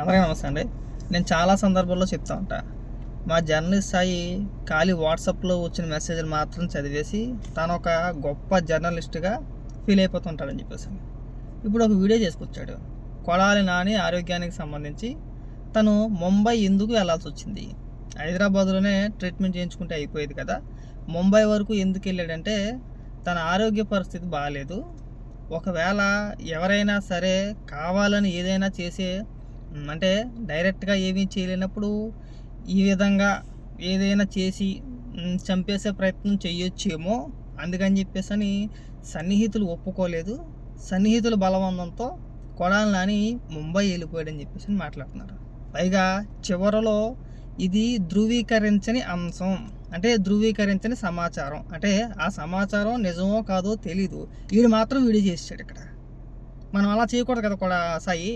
అందరికీ నమస్తే అండి. నేను చాలా సందర్భాల్లో చెప్తా ఉంటా. మా జర్నలిస్ట్ సాయి ఖాళీ వాట్సాప్లో వచ్చిన మెసేజ్లు మాత్రం చదివేసి తను ఒక గొప్ప జర్నలిస్ట్గా ఫీల్ అయిపోతుంటాడని చెప్పేసి. ఇప్పుడు ఒక వీడియో చేసుకొచ్చాడు. కొడాలి నాని ఆరోగ్యానికి సంబంధించి తను ముంబై ఎందుకు వెళ్ళాల్సి వచ్చింది? హైదరాబాద్లోనే ట్రీట్మెంట్ చేయించుకుంటే అయిపోయేది కదా. ముంబై వరకు ఎందుకు వెళ్ళాడంటే తన ఆరోగ్య పరిస్థితి బాగాలేదు ఒకవేళ ఎవరైనా సరే కావాలని ఏదైనా చేసే అంటే డైరెక్ట్గా ఏమీ చేయలేనప్పుడు ఈ విధంగా ఏదైనా చేసి చంపేసే ప్రయత్నం చేయొచ్చేమో అందుకని చెప్పేసి అని సన్నిహితులు ఒప్పుకోలేదు. సన్నిహితుల బలవంతంతో కొడాలి నాని ముంబై వెళ్ళిపోయాడని చెప్పేసి అని మాట్లాడుతున్నారు. పైగా చివరలో ఇది ధృవీకరించని అంశం అంటే ధృవీకరించని సమాచారం. అంటే ఆ సమాచారం నిజమో కాదో తెలీదు. వీడు మాత్రం వీడియో చేసాడు ఇక్కడ. మనం అలా చేయకూడదు కదా కూడా సాయి?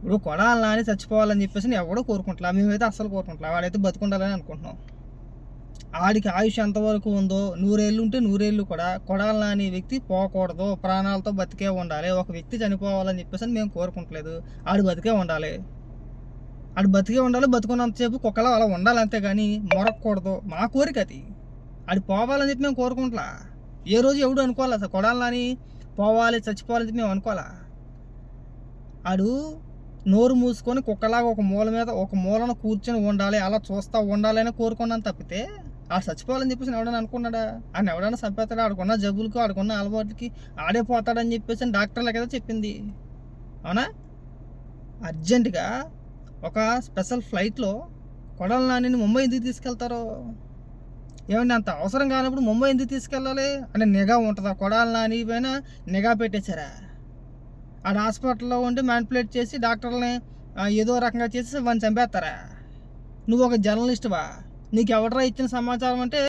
ఇప్పుడు కొడాలి నాని చచ్చిపోవాలని చెప్పేసి ఎవడో కోరుకుంటున్నా మేమైతే అస్సలు కోరుకుంటున్నా వాడైతే బతుకుండాలని అనుకుంటున్నాం. ఆడికి ఆయుష్ ఎంతవరకు ఉందో నూరేళ్ళు ఉంటే నూరేళ్ళు కూడా కొడాలి నాని వ్యక్తి పోకూడదు. ప్రాణాలతో బతికే ఉండాలి. ఒక వ్యక్తి చనిపోవాలని చెప్పేసి అని మేము కోరుకుంటలేదు. ఆడు బతికే ఉండాలి. ఆడు బతికే ఉండాలి. బతుకున్నంతసేపు కుక్కలో అలా ఉండాలి అంతే కానీ మొరక్కూడదు. మా కోరిక అది. ఆడు పోవాలని చెప్పి మేము కోరుకుంటలా. ఏ రోజు ఎవడు అనుకోవాలా? అసలు కొడాలి నాని పోవాలి చచ్చిపోవాలని చెప్పి మేము అనుకోవాలా? ఆడు నోరు మూసుకొని కుక్కలాగా ఒక మూల మీద ఒక మూలన కూర్చొని ఉండాలి అలా చూస్తా ఉండాలి అని కోరుకున్నాను తప్పితే ఆ చచ్చిపోవాలని చెప్పేసి ఎవడైనా అనుకున్నాడా? ఆయన ఎవడైనా చంపేస్తాడు? ఆడుకున్న జబ్బులకు ఆడుకున్న అలవాట్లకి ఆడే పోతాడని చెప్పేసి డాక్టర్లే కదా చెప్పింది. అవునా? అర్జెంటుగా ఒక స్పెషల్ ఫ్లైట్లో కొడల నానిని ముంబై ఎందుకు తీసుకెళ్తారో? ఏమండి అంత అవసరం కానప్పుడు ముంబై ఎందుకు తీసుకెళ్ళాలి? అని నిఘా ఉంటుందా? కొడాల నాని పైన నిఘా పెట్టేశారా? ఆడ హాస్పిటల్లో ఉండి మ్యానిపులేట్ చేసి డాక్టర్లని ఏదో రకంగా చేసి వాడిని చంపేస్తారా? నువ్వు ఒక జర్నలిస్ట్వా నీకు ఎవడరా ఇచ్చిన సమాచారం అంటే